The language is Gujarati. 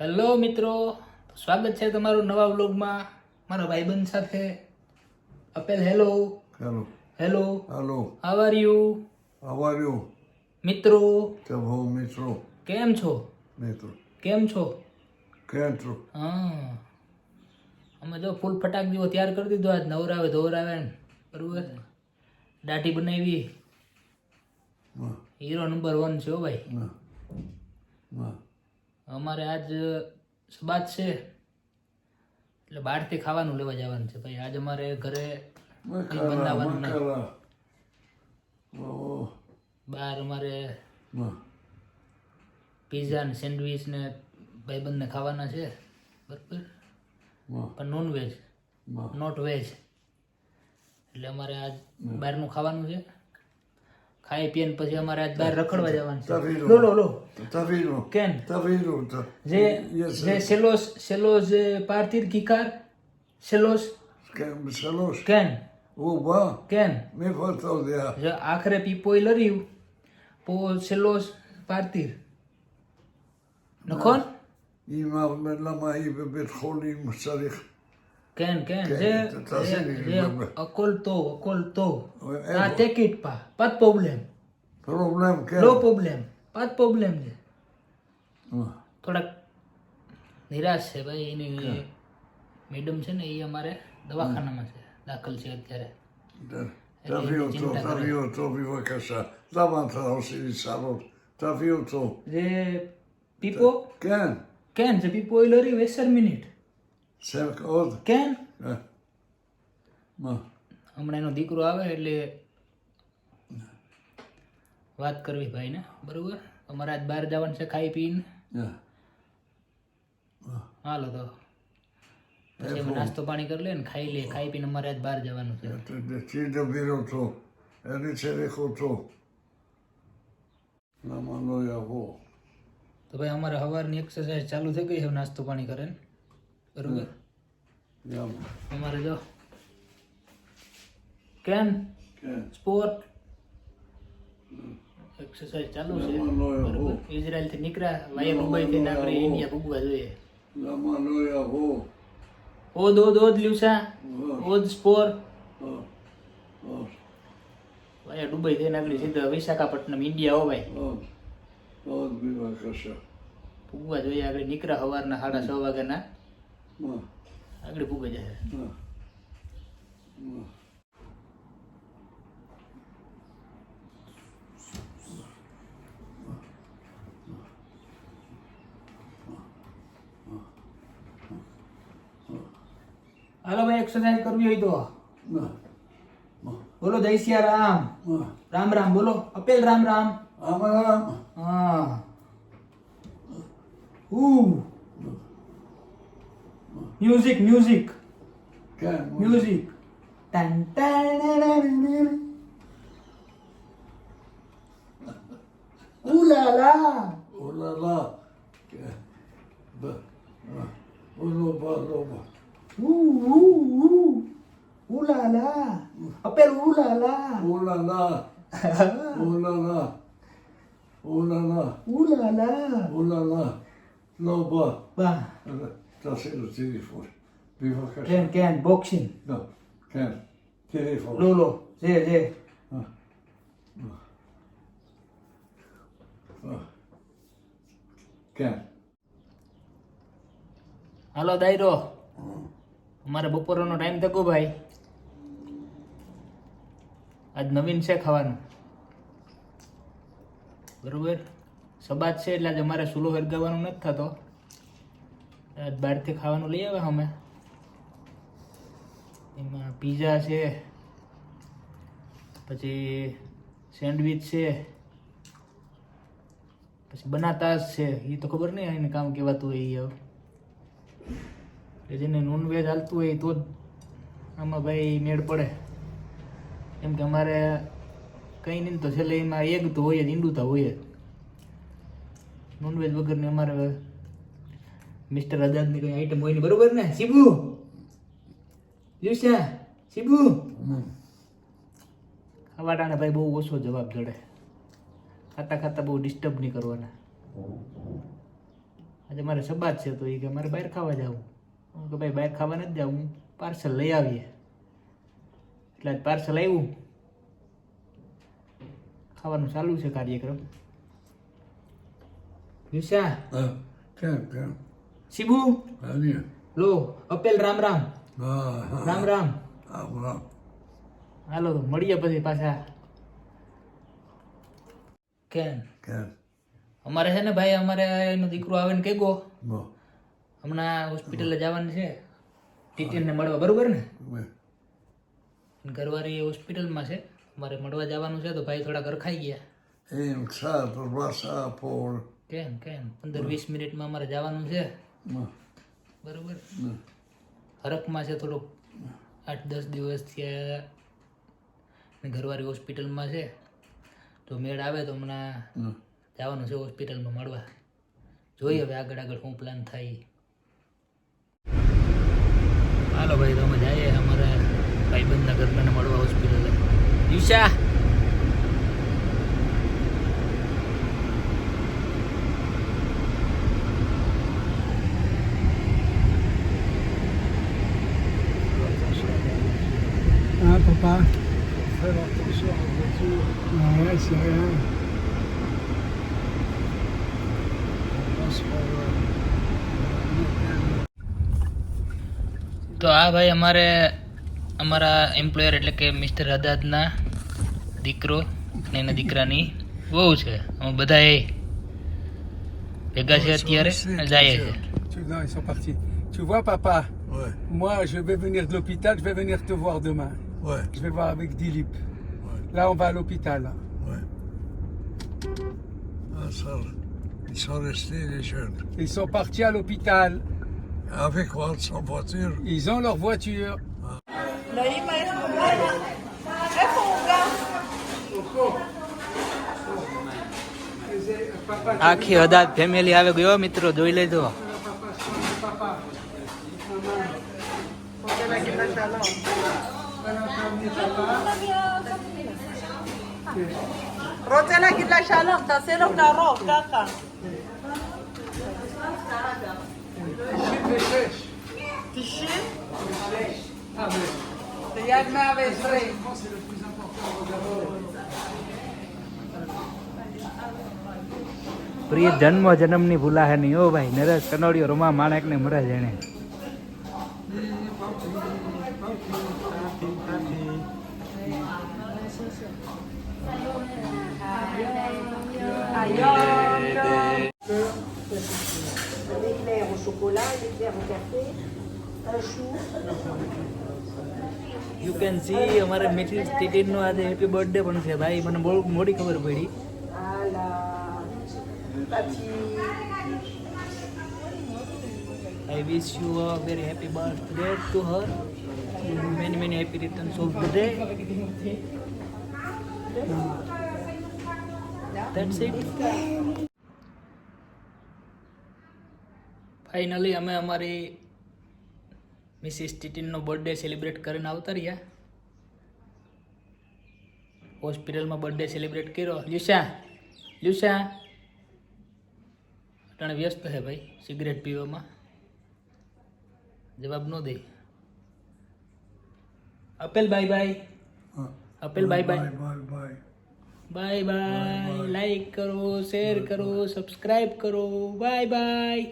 હેલો મિત્રો સ્વાગત છે તમારું નવા વ્લોગમાં. મારા ભાઈબંધ સાથે અપેલ hello. Hello. Hello. Hello. How are you How are you મિત્રો. home Metro. કેમ છો? મિત્રો. કેમ છો? Cantro. હા. અમે જો ફૂલ ફટાક જેવો તૈયાર કરી દીધો આજ. નવરાવે ધોરાવે બરોબર? દાઢી બનાવી. હીરો નંબર વન છે હો ભાઈ. હા. No. અમારે આજ સબાત છે. એટલે બહારથી ખાવાનું લેવા જવાનું છે ભાઈ. આજ અમારે ઘરે બનાવવાનું નહીં. બહાર અમારે પીઝા ને સેન્ડવિચ ને ભાઈબંધને ખાવાના છે. બરાબર? પણ નોન વેજ નોટ વેજ એટલે અમારે આજ બહારનું ખાવાનું છે. ખાઈ પીને પછી અમારે આજ બહાર રખડવા જવાનું છે Tavino. Law law law Tavino. Can Tavino. Ta- જે Yes. જે સેલોસ સેલોસ પાર્થિર કિકાર સેલોસ Ken- Salos. Can Oh, va. Can Me falta o de જે આખરે પીપોઈ લર્યું પો સેલોસ પાર્થિર נכון? אמא, למה היא בבית חולים צריך... કેન કેન જે અકોલતો અકોલતો આ ટેકિટ પા. પાત પ્રોબ્લેમ પ્રોબ્લેમ કે લો પ્રોબ્લેમ પાત પ્રોબ્લેમ છે. થોડાક નિરાશ છે ભાઈ એની મેડમ છે ને એ અમારે દવાખાનામાં છે દાખલ છે અત્યારે. જે પીપો? કેન કેન છે પીપો એ લોરી વેસર મિનિટ. સેવક ઓધ. કેમ? હમણાં એનો દીકરો આવે એટલે વાત કરવી ભાઈને બરોબર? અમારે આજ બહાર જવાનું છે ખાઈ પીને. હાલો તો. પછી નાસ્તો પાણી કરી લે ને ખાઈ લે ખાઈ પીને અમારે આજ બહાર જવાનું છે. ચીજ બીરો છો. એની છે. રેખો છો નામાં લોહી તો ભાઈ અમારે સવારની એક્સરસાઇઝ ચાલુ થઈ ગઈ છે નાસ્તો પાણી કરે ને. બરોબર? અમારે જો. કેન? સ્પોર્ટ? એક્સરસાઇઝ ચાલુ છે. ઇઝરાયલથી નીકળ્યા વાયા મુંબઈ થી આપણે ઇન્ડિયા ભૂગવા જોઈએ. ઓદ ઓદ ઓદ લ્યુસા. ઓદ. સ્પોર. વાયા દુબઈ થઈને આપણે સીધા વિશાખાપટ્ટનમ ઇન્ડિયા હો ભાઈ. ભૂગવા જોઈએ આગળ. નીકળ્યા સવારના સાડા છ વાગ્યાના. આગળ ભૂગે જશે હાલો ભાઈ એક્સરસાઇઝ કરવી હોય તો. બોલો જય સિયા રામ. રામ રામ બોલો. અપેલ રામ રામ. રામ રામ. હા. હું Music, music, music. Tan tan, ulala, ulala, ulo ba loba, ululala, apa belu ulala, ulala, ulala, ulala, ulala, loba, ba. Dat zit er TV voor. Wie van gisteren? Ken, ken, boxing. Ja, ken. TV voor. Lolo, zie, zie. Ja. Ja. Ken. હાલો દાયરો અમારે બપોરનો ટાઈમ થકો ભાઈ આજ નવીન છે ખાવાનું બરોબર સબાદ છે એટલે આજે અમારે સુલો હરગાવાનું નથી થતો બહારથી ખાવાનું લઈ આવ્યા અમે. એમાં પીઝા છે, પછી સેન્ડવિચ છે, પછી બનાતાસ છે એ તો ખબર નહીં એને કામ કહેવાતું હોય એ હવે. જેને નોનવેજ હાલતું હોય તો જ આમાં ભાઈ મેળ પડે. કેમ કે અમારે કંઈ નહીં તો છેલ્લે એમાં એગ તો હોય જ ઈંડું તો હોય જ. નોનવેજ વગરની અમારે મિસ્ટર આઝાદની કોઈ આઈટમ હોય ને બરોબર ને શિબુ યુસા શિબુ ખાવાટાને ભાઈ બહુ ઓછો જવાબ જડે ખાતા ખાતા બહુ ડિસ્ટર્બ નહીં કરવાના આજે મારે સબાદ છે તો એ કે મારે બહાર ખાવા જવું કે ભાઈ બહાર ખાવા નથી જવું પાર્સલ લઈ આવીએ એટલે આજ પાર્સલ આવ્યું ખાવાનું ચાલુ છે કાર્યક્રમ યુસા હા કેમ કેમ શિબુ લો અપેલ રામ રામ રામ રામ હાલો મળીએ પછી પાછા કેમ કેમ અમારે છે ને ભાઈ અમારે એનો દીકરો આવે ને કે ગો હમણાં હોસ્પિટલે જવાનું છે ટીચરને મળવા બરોબર ને ઘરવાળી હોસ્પિટલમાં છે અમારે મળવા જવાનું છે તો ભાઈ થોડા ઘરખાઈ ગયા એમ સાપ વાસા પોળ કેમ કેમ પંદર વીસ મિનિટમાં અમારે જવાનું છે બરોબર? ફરકમાં છે થોડોક. આઠ દસ દિવસથી ઘરવાળી હોસ્પિટલમાં છે. તો મેળ આવે તો હમણાં જવાનું છે હોસ્પિટલમાં મળવા. જોઈએ હવે આગળ આગળ શું પ્લાન થાય. હાલો ભાઈ તમે જઈએ અમારા ભાઈબંધના ઘરને મળવા હોસ્પિટલે. ઈશા તો આ ભાઈ અમારે અમારા એમ્પ્લોયર એટલે કે મિસ્ટર હદાદના દીકરો અને એના દીકરાની બહુ છે અમે બધા એ ભેગા છે અત્યારે અને જાય છે Tu, non, ils sont partis. Tu vois, papa, Ouais, moi, je vais venir de l'hôpital, je vais venir te voir demain. ouais, Je vais voir avec Dilip. ouais, Là, on va à l'hôpital. ouais. Ah, ça, ils sont restés les jeunes. Ils sont partis à l'hôpital. Avec quoi Sans voiture. Ils ont leur voiture. Ah, qui a famille רוצה להגיד לה שלום, תעשה לו קרוב, ככה પ્રિય જન્મ જન્મની ની હે નહીં ઓ ભાઈ, નરેશ કનોડિયો રોમા માણેક ને મરે જેણે. આયો. Chocolat, éclair au café, un chou. You can see અમારે મિસિસ ટીટીનનો આજે હેપી બર્થડે પણ છે ભાઈ. મને બહુ મોડી ખબર પડી. I wish you a very happy birthday to her many many happy returns of the day that's it finally અમે અમારી મિસિસ ટીટીનનો બર્થડે સેલિબ્રેટ કરીને આવતા રહ્યા. હોસ્પિટલમાં બર્થડે સેલિબ્રેટ કર્યો. લ્યુસા લ્યુસા અટાણે વ્યસ્ત હે ભાઈ સિગરેટ પીવામાં. જવાબ ન દે. અપેલ bye bye અપેલ bye bye. Bye bye like કરો શેર કરો સબસ્ક્રાઈબ કરો. Bye bye